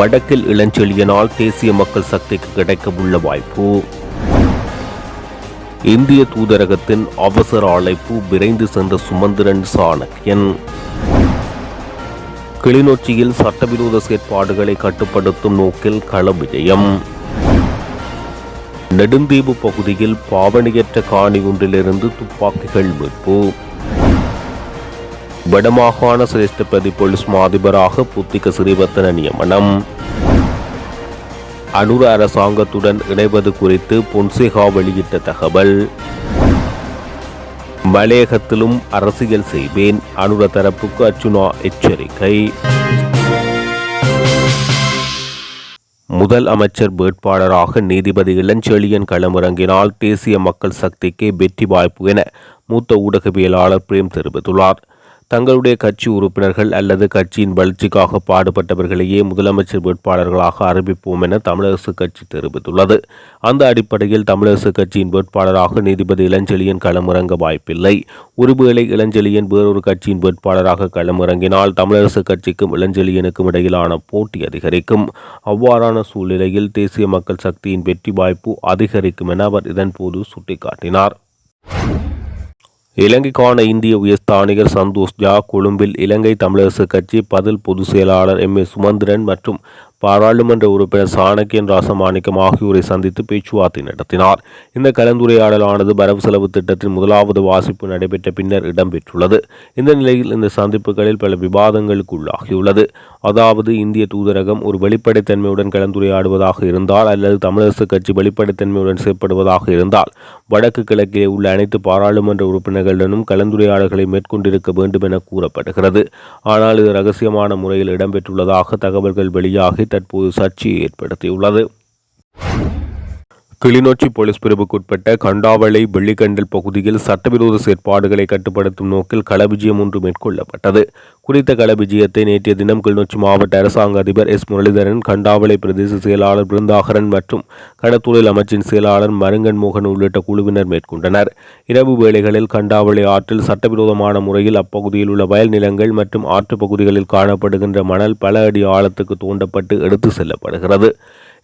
வடக்கில் இளஞ்செழியனால் தேசிய மக்கள் சக்திக்கு கிடைக்கவுள்ள வாய்ப்பு. இந்திய தூதரகத்தின் அவசர அழைப்பு விரைந்து சென்ற சுமந்திரன் சாணக்கியன் கிளிநொச்சியில் சட்டவிரோத செயற்பாடுகளை கட்டுப்படுத்தும் நோக்கில் கள விஜயம். நெடுந்தீவு பகுதியில் பாவனையற்ற காணி ஒன்றிலிருந்து துப்பாக்கிகள் மீட்பு. வடமாகாண சிரேஷ்ட பிரதி போலீஸ் மாதிபராக புத்திக சிறிவர்த்தன நியமனம். அனுர அரசாங்கத்துடன் இணைவது குறித்து பொன்சேகா வெளியிட்ட தகவல். மலையகத்திலும் அரசியல் செய்வேன் அனுர தரப்புக்கு அர்ச்சுனா எச்சரிக்கை. முதல் அமைச்சர் வேட்பாளராக நீதிபதி இளஞ்செழியன் களமிறங்கினால் தேசிய மக்கள் சக்திக்கு வெற்றி வாய்ப்பு என மூத்த ஊடகவியலாளர் பிரேம் தெரிவித்துள்ளார். தங்களுடைய கட்சி உறுப்பினர்கள் அல்லது கட்சியின் வளர்ச்சிக்காக பாடுபட்டவர்களையே முதலமைச்சர் வேட்பாளர்களாக அறிவிப்போம் என தமிழரசு கட்சி தெரிவித்துள்ளது. அந்த அடிப்படையில் தமிழரசு கட்சியின் வேட்பாளராக நீதிபதி இளஞ்செழியன் களமிறங்க வாய்ப்பில்லை. ஒருவேளை இளஞ்செழியன் வேறொரு கட்சியின் வேட்பாளராக களமிறங்கினால் தமிழரசு கட்சிக்கும் இளஞ்செழியனுக்கும் இடையிலான போட்டி அதிகரிக்கும். அவ்வாறான சூழ்நிலையில் தேசிய மக்கள் சக்தியின் வெற்றி வாய்ப்பு அதிகரிக்கும் என அவர் இதன்போது சுட்டிக்காட்டினார். இலங்கைக்கான இந்திய உயர்ஸ்தானிகர் சந்தோஷ் ஜா கொழும்பில் இலங்கை தமிழரசு கட்சி பதில் பொதுச் செயலாளர் எம் ஏ சுமந்திரன் மற்றும் பாராளுமன்ற உறுப்பினர் சாணக்கியன் ராசமாணிக்கம் ஆகியோரை சந்தித்து பேச்சுவார்த்தை நடத்தினார். இந்த கலந்துரையாடலானது வரவு செலவு திட்டத்தின் முதலாவது வாசிப்பு நடைபெற்ற பின்னர் இடம்பெற்றுள்ளது. இந்த நிலையில் இந்த சந்திப்புகளில் பல விவாதங்களுக்கு உள்ளாகியுள்ளது. அதாவது இந்திய தூதரகம் ஒரு வெளிப்படைத்தன்மையுடன் கலந்துரையாடுவதாக இருந்தால் அல்லது தமிழரசு கட்சி வெளிப்படைத்தன்மையுடன் செயற்படுவதாக இருந்தால் வடக்கு கிழக்கிலே உள்ள அனைத்து பாராளுமன்ற உறுப்பினர்களுடனும் கலந்துரையாடல்களை மேற்கொண்டிருக்க வேண்டும் என கூறப்படுகிறது. ஆனால் இது ரகசியமான முறையில் இடம்பெற்றுள்ளதாக தகவல்கள் வெளியாகி தற்போது சர்ச்சையை ஏற்படுத்தியுள்ளது. கிளிநொச்சி போலீஸ் பிரிவுக்குட்பட்ட கண்டாவளை வெள்ளிக்கண்டல் பகுதியில் சட்டவிரோத செயற்பாடுகளை கட்டுப்படுத்தும் நோக்கில் களவிஜயம் ஒன்று மேற்கொள்ளப்பட்டது. குறித்த களவிஜயத்தை நேற்றைய தினம் கிளிநொச்சி மாவட்ட அரசாங்க அதிபர் எஸ். முரளிதரன் கண்டாவளை பிரதேச செயலாளர் பிருந்தாகரன் மற்றும் கடத்தொழில் அமைச்சின் செயலாளர் மருங்கன் மோகன் உள்ளிட்ட குழுவினர் மேற்கொண்டனர். இரவு வேளைகளில் கண்டாவளை ஆற்றில் சட்டவிரோதமான முறையில் அப்பகுதியில் உள்ள வயல் நிலங்கள் மற்றும் ஆற்றுப் பகுதிகளில் காணப்படுகின்ற மணல் பல அடி ஆழத்துக்கு தோண்டப்பட்டு எடுத்து செல்லப்படுகிறது.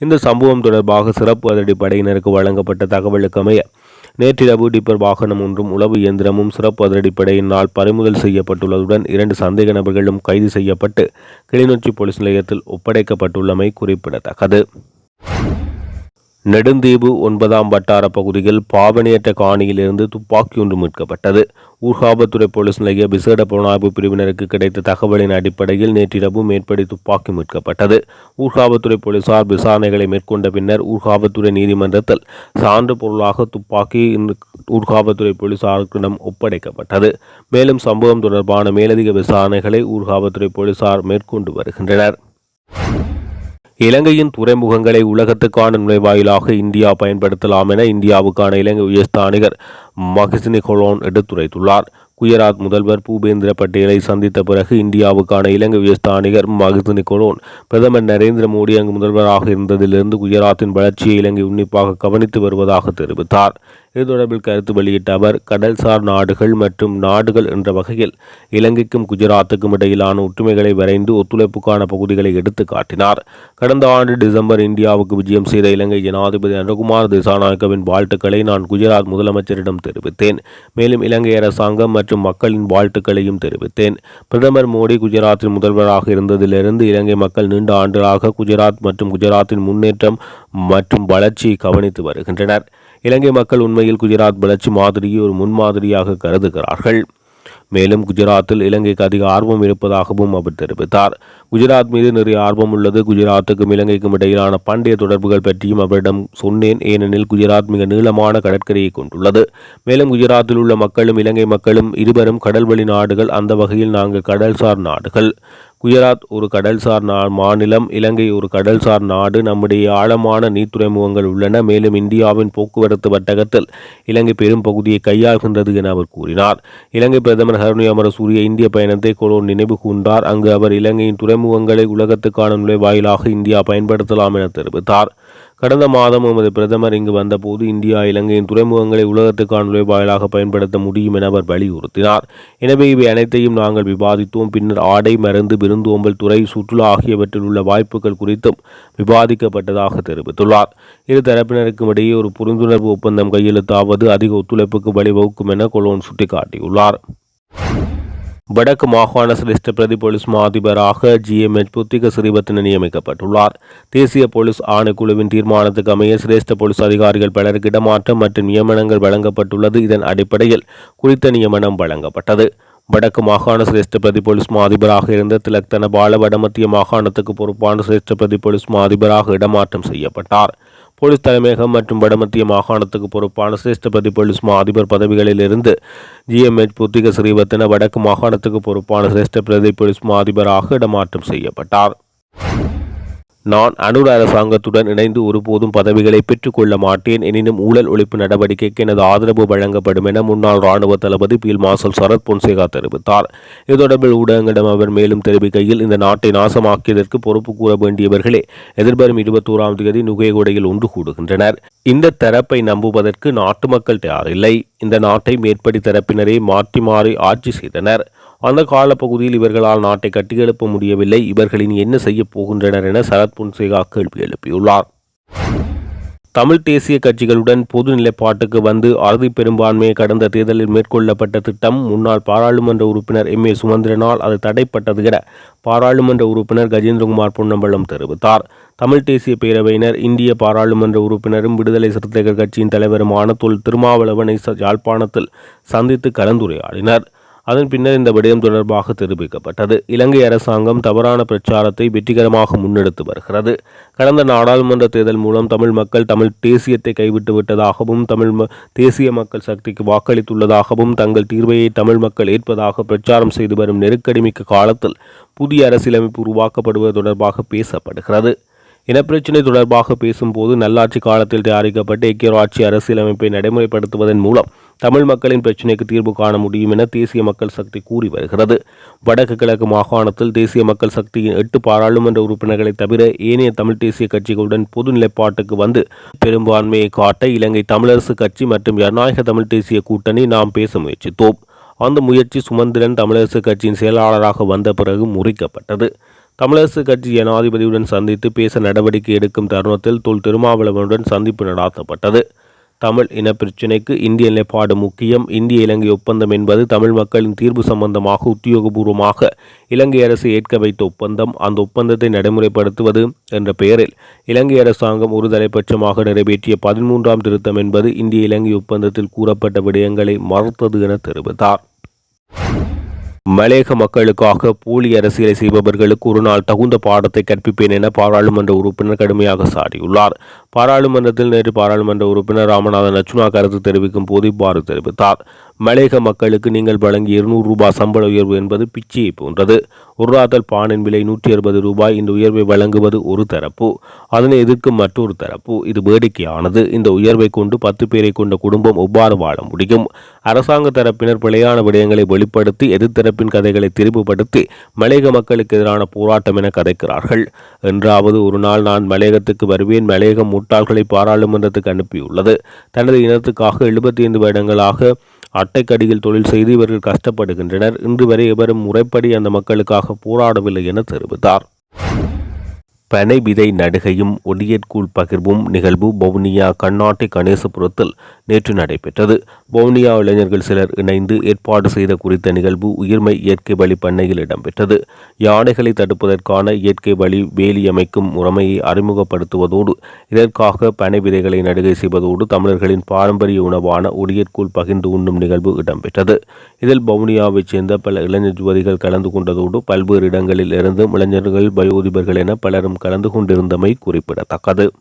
இந்த சம்பவம் தொடர்பாக சிறப்பு அதிரடி படையினருக்கு வழங்கப்பட்ட தகவலுக்கமைய நேற்றிரவு டிப்பர் வாகனம் ஒன்றும் உளவு இயந்திரமும் சிறப்பு அதிரடிப்படையினால் பறிமுதல் செய்யப்பட்டுள்ளதுடன் இரண்டு சந்தேக நபர்களும் கைது செய்யப்பட்டு கிளிநொச்சி போலீஸ் நிலையத்தில் ஒப்படைக்கப்பட்டுள்ளமை குறிப்பிடத்தக்கது. நெடுந்தீவு ஒன்பதாம் வட்டார பகுதியில் பாவனையற்ற காணியிலிருந்து துப்பாக்கி ஒன்று மீட்கப்பட்டது. ஊர்காவத்துறை போலீஸ் நிலைய விசேட புலனாய்வு பிரிவினருக்கு கிடைத்த தகவலின் அடிப்படையில் நேற்றிரவு மேற்படி துப்பாக்கி மீட்கப்பட்டது. ஊர்காவத்துறை போலீசார் விசாரணைகளை மேற்கொண்ட பின்னர் ஊர்காவத்துறை நீதிமன்றத்தில் சான்று பொருளாக துப்பாக்கி ஊர்காவத்துறை போலீசாருக்கிடம் ஒப்படைக்கப்பட்டது. மேலும் சம்பவம் தொடர்பான மேலதிக விசாரணைகளை ஊர்காவத்துறை போலீசார் மேற்கொண்டு வருகின்றனர். இலங்கையின் துறைமுகங்களை உலகத்துக்கான நுழைவாயிலாக இந்தியா பயன்படுத்தலாம் என இந்தியாவுக்கான இலங்கை உயர்ஸ்தானிகர் மகிசினி கொலோன் எடுத்துரைத்துள்ளார். குஜராத் முதல்வர் பூபேந்திர பட்டேலை சந்தித்த பிறகு இந்தியாவுக்கான இலங்கை உயர்ஸ்தானிகர் மகிசினி கொலோன் பிரதமர் நரேந்திர மோடி அங்கு முதல்வராக இருந்ததிலிருந்து குஜராத்தின் வளர்ச்சியை இலங்கை உன்னிப்பாக கவனித்து வருவதாக தெரிவித்தார். இது தொடர்பில் கருத்து வெளியிட்ட அவர் கடல்சார் நாடுகள் மற்றும் நாடுகள் என்ற வகையில் இலங்கைக்கும் குஜராத்துக்கும் இடையிலான ஒற்றுமைகளை வரைந்து ஒத்துழைப்புக்கான பகுதிகளை எடுத்து காட்டினார். கடந்த ஆண்டு டிசம்பர் இந்தியாவுக்கு விஜயம் செய்த இலங்கை ஜனாதிபதி அனுகுமார் திசாநாயக்கவின் வாழ்த்துக்களை நான் குஜராத் முதலமைச்சரிடம் தெரிவித்தேன். மேலும் இலங்கை அரசாங்கம் மற்றும் மக்களின் வாழ்த்துக்களையும் தெரிவித்தேன். பிரதமர் மோடி குஜராத்தின் முதல்வராக இருந்ததிலிருந்து இலங்கை மக்கள் நீண்ட ஆண்டுகளாக குஜராத் மற்றும் குஜராத்தின் முன்னேற்றம் மற்றும் வளர்ச்சியை கவனித்து வருகின்றனர். இலங்கை மக்கள் உண்மையில் குஜராத் வளர்ச்சி மாதிரியை ஒரு முன்மாதிரியாக கருதுகிறார்கள். மேலும் குஜராத்தில் இலங்கைக்கு அதிக ஆர்வம் இருப்பதாகவும் அவர் தெரிவித்தார். குஜராத் மீது நிறைய ஆர்வம் உள்ளது. குஜராத்துக்கும் இலங்கைக்கும் இடையிலான பண்டைய தொடர்புகள் பற்றியும் அவரிடம் சொன்னேன். ஏனெனில் குஜராத் மிக நீளமான கடற்கரையை கொண்டுள்ளது. மேலும் குஜராத்தில் உள்ள மக்களும் இலங்கை மக்களும் இருவரும் கடல்வழி நாடுகள். அந்த வகையில் நாங்கள் கடல்சார் நாடுகள். குஜராத் ஒரு கடல்சார் நா மாநிலம் இலங்கை ஒரு கடல்சார் நாடு. நம்முடைய ஆழமான நீர்த்துறைமுகங்கள் உள்ளன. மேலும் இந்தியாவின் போக்குவரத்து வட்டகத்தில் இலங்கை பெரும் பகுதியை கையாள்கின்றது என அவர் கூறினார். இலங்கை பிரதமர் ஹருணி அமரசூரிய இந்திய பயணத்தை கொலோன் நினைவு கூர்ந்தார். அங்கு அவர் இலங்கையின் துறைமுகங்களை உலகத்துக்கான நுழைவாயிலாக இந்தியா பயன்படுத்தலாம் என தெரிவித்தார். கடந்த மாதம் எமது பிரதமர் இங்கு வந்தபோது இந்தியா இலங்கையின் துறைமுகங்களை உலகத்துக்கான நுழைவாயிலாக பயன்படுத்த முடியும் என அவர் வலியுறுத்தினார். எனவே இவை அனைத்தையும் நாங்கள் விவாதித்தோம். பின்னர் ஆடை மருந்து விருந்தோம்பல் துறை சுற்றுலா ஆகியவற்றில் உள்ள வாய்ப்புகள் குறித்தும் விவாதிக்கப்பட்டதாக தெரிவித்துள்ளார். இரு தரப்பினருக்கும் இடையே ஒரு புரிந்துணர்வு ஒப்பந்தம் கையெழுத்தாவது அதிக ஒத்துழைப்புக்கு வழிவகுக்கும் என கொலோன் சுட்டிக்காட்டியுள்ளார். வடக்கு மாகாண சிரேஷ்ட பிரதி போலீஸ் மா அதிபராக ஜிஎம்எச் புத்திக சிறிபத்தின நியமிக்கப்பட்டுள்ளார். தேசிய போலீஸ் ஆணைக்குழுவின் தீர்மானத்துக்கு அமைய சிரேஷ்ட போலீஸ் அதிகாரிகள் பலருக்கு இடமாற்றம் மற்றும் நியமனங்கள் வழங்கப்பட்டுள்ளது இதன் அடிப்படையில் குறித்த நியமனம் வழங்கப்பட்டது. வடக்கு மாகாண சிரேஷ்ட பிரதி போலீஸ் மா அதிபராக இருந்த திலக்தன பால வடமத்திய மாகாணத்துக்கு பொறுப்பான சிரேஷ்ட பிரதி போலீஸ் மா அதிபராக இடமாற்றம் செய்யப்பட்டார். போலீஸ் தலைமையகம் மற்றும் வடமத்திய மாகாணத்துக்கு பொறுப்பான சிரேஷ்டபதி போலீஸ் மா அதிபர் பதவிகளிலிருந்து ஜிஎம்ஹெச் புத்திக ஸ்ரீவத்தன வடக்கு மாகாணத்துக்கு பொறுப்பான சிரேஷ்ட பிரதி போலீஸ் மா அதிபராக இடமாற்றம் செய்யப்பட்டார். நான் அனுர அரசாங்கத்துடன் இணைந்து ஒருபோதும் பதவிகளை பெற்றுக்கொள்ள மாட்டேன். எனினும் ஊழல் ஒழிப்பு நடவடிக்கைக்கு எனது ஆதரவு வழங்கப்படும் என முன்னாள் ராணுவ தளபதி பீல் மார்ஷல் சரத் பொன்சேகா தெரிவித்தார். இது தொடர்பில் ஊடகங்களிடம் அவர் மேலும் தெரிவிக்கையில் இந்த நாட்டை நாசமாக்கியதற்கு பொறுப்பு கூற வேண்டியவர்களே எதிர்வரும் இருபத்தோராம் தேதி நுகைகொடையில் ஒன்று கூடுகின்றனர். இந்த தரப்பை நம்புவதற்கு நாட்டு மக்கள் தயாரில்லை. இந்த நாட்டை மேற்படி தரப்பினரே மாற்றி மாறி ஆட்சி செய்தனர். அந்த காலப்பகுதியில் இவர்களால் நாட்டை கட்டியெழுப்ப முடியவில்லை. இவர்களின் என்ன செய்யப் போகின்றனர் என சரத் புன்சேகா கேள்வி எழுப்பியுள்ளார். தமிழ் தேசிய கட்சிகளுடன் பொது நிலைப்பாட்டுக்கு வந்து அறுதி பெரும்பான்மையை கடந்த தேர்தலில் மேற்கொள்ளப்பட்ட திட்டம் முன்னாள் பாராளுமன்ற உறுப்பினர் எம் ஏ சுமந்திரனால் அது தடைப்பட்டது என பாராளுமன்ற உறுப்பினர் கஜேந்திரகுமார் பொன்னம்பலம் தெரிவித்தார். தமிழ் தேசிய பேரவையினர் இந்திய பாராளுமன்ற உறுப்பினரும் விடுதலை சிறுத்தைகள் கட்சியின் தலைவருமான தொல் திருமாவளவனை யாழ்ப்பாணத்தில் சந்தித்து கலந்துரையாடினர். அதன் பின்னர் இந்த விடயம் தொடர்பாக தெரிவிக்கப்பட்டது. இலங்கை அரசாங்கம் தவறான பிரச்சாரத்தை வெற்றிகரமாக முன்னெடுத்து வருகிறது. கடந்த நாடாளுமன்ற தேர்தல் மூலம் தமிழ் மக்கள் தமிழ் தேசியத்தை கைவிட்டு விட்டதாகவும் தமிழ் தேசிய மக்கள் சக்திக்கு வாக்களித்துள்ளதாகவும் தங்கள் தீர்வையை தமிழ் மக்கள் ஏற்பதாக பிரச்சாரம் செய்து வரும் நெருக்கடிமிக்க காலத்தில் புதிய அரசியலமைப்பு உருவாக்கப்படுவது தொடர்பாக பேசப்படுகிறது. இனப்பிரச்சினை தொடர்பாக பேசும்போது நல்லாட்சி காலத்தில் தயாரிக்கப்பட்ட ஐக்கியராட்சி அரசியலமைப்பை நடைமுறைப்படுத்துவதன் மூலம் தமிழ் மக்களின் பிரச்சினைக்கு தீர்வு காண முடியும் என தேசிய மக்கள் சக்தி கூறி வருகிறது. வடக்கு கிழக்கு மாகாணத்தில் தேசிய மக்கள் சக்தியின் எட்டு பாராளுமன்ற உறுப்பினர்களை தவிர ஏனைய தமிழ் தேசிய கட்சிகளுடன் பொது நிலைப்பாட்டுக்கு வந்து பெரும்பான்மையை காட்ட இலங்கை தமிழரசு கட்சி மற்றும் ஜனநாயக தமிழ் தேசிய கூட்டணி நாம் பேச முயற்சித்தோம். அந்த முயற்சி சுமந்திரன் தமிழரசு கட்சியின் செயலாளராக வந்த பிறகு முறிக்கப்பட்டது. தமிழரசு கட்சி ஜனாதிபதியுடன் சந்தித்து பேச நடவடிக்கை எடுக்கும் தருணத்தில் தொல் திருமாவளவனுடன் சந்திப்பு நடாத்தப்பட்டது. தமிழ் இன பிரச்சினைக்கு இந்திய நிலைப்பாடு முக்கியம். இந்திய இலங்கை ஒப்பந்தம் என்பது தமிழ் மக்களின் தீர்வு சம்பந்தமாக உத்தியோகபூர்வமாக இலங்கை அரசு ஏற்க வைத்த ஒப்பந்தம். அந்த ஒப்பந்தத்தை நடைமுறைப்படுத்துவது என்ற பெயரில் இலங்கை அரசாங்கம் ஒரு தலைப்பட்சமாக நிறைவேற்றிய பதிமூன்றாம் திருத்தம் என்பது இந்திய இலங்கை ஒப்பந்தத்தில் கூறப்பட்ட விடயங்களை மறுத்தது என தெரிவித்தார். மலேக மக்களுக்காக போலி அரசியலை செய்பவர்களுக்கு ஒரு நாள் தகுந்த பாடத்தை கற்பிப்பேன் என பாராளுமன்ற உறுப்பினர் கடுமையாக சாடியுள்ளார். பாராளுமன்றத்தில் நேற்று பாராளுமன்ற உறுப்பினர் ராமநாதன் லட்சுமா கருத்து தெரிவிக்கும் போது இவ்வாறு தெரிவித்தார். மலேக மக்களுக்கு நீங்கள் வழங்கிய இருநூறு ரூபாய் சம்பள உயர்வு என்பது பிச்சையை போன்றது. ஒரு ராத்தல் பானின் விலை நூற்றி அறுபது ரூபாய். இந்த உயர்வை வழங்குவது ஒரு தரப்பு. அதனை எதிர்க்கும் மற்றொரு தரப்பு. இது வேடிக்கையானது. இந்த உயர்வை கொண்டு பத்து பேரை கொண்ட குடும்பம் எவ்வாறு வாழ முடியும்? அரசாங்க தரப்பினர் பிழையான விடயங்களை வெளிப்படுத்தி எதிர்த்தரப்பின் கதைகளை திரும்புபடுத்தி மலேக மக்களுக்கு எதிரான போராட்டம் என கதைக்கிறார்கள். என்றாவது ஒரு நாள் நான் மலேகத்துக்கு வருவேன். மலேகம் முட்டாள்களை பாராளுமன்றத்துக்கு அனுப்பியுள்ளது. தனது இனத்துக்காக எழுபத்தி ஐந்து வருடங்களாக அட்டைக்கடியில் தொழில் செய்து இவர்கள் கஷ்டப்படுகின்றனர். இன்று வரை எவரும் முறைப்படி அந்த மக்களுக்காக போராடவில்லை என தெரிவித்தார். பனை விதை நடுகையும் ஒடியற்கூழ் பகிர்வும் நிகழ்வு பவுனியா கண்ணாட்டி கணேசபுரத்தில் நேற்று நடைபெற்றது. பவுனியா இளைஞர்கள் சிலர் இணைந்து ஏற்பாடு செய்த குறித்த நிகழ்வு உயிர்மை இயற்கை வழி பண்ணையில் இடம்பெற்றது. யானைகளை தடுப்பதற்கான இயற்கை வழி வேலி அமைக்கும் முறைமையை அறிமுகப்படுத்துவதோடு இதற்காக பனை விதைகளை நடுகை செய்வதோடு தமிழர்களின் பாரம்பரிய உணவான ஒடியற்கூழ் பகிர்ந்து உண்ணும் நிகழ்வு இடம்பெற்றது. இதில் பவுனியாவைச் சேர்ந்த பல இளைஞர் ஜுவதிகள் கலந்து கொண்டதோடு பல்வேறு இடங்களில் இருந்தும் இளைஞர்கள் வயோதிபர்கள் என பலரும் கலந்து கொண்டிருந்தமை குறிப்பிடத்தக்கது.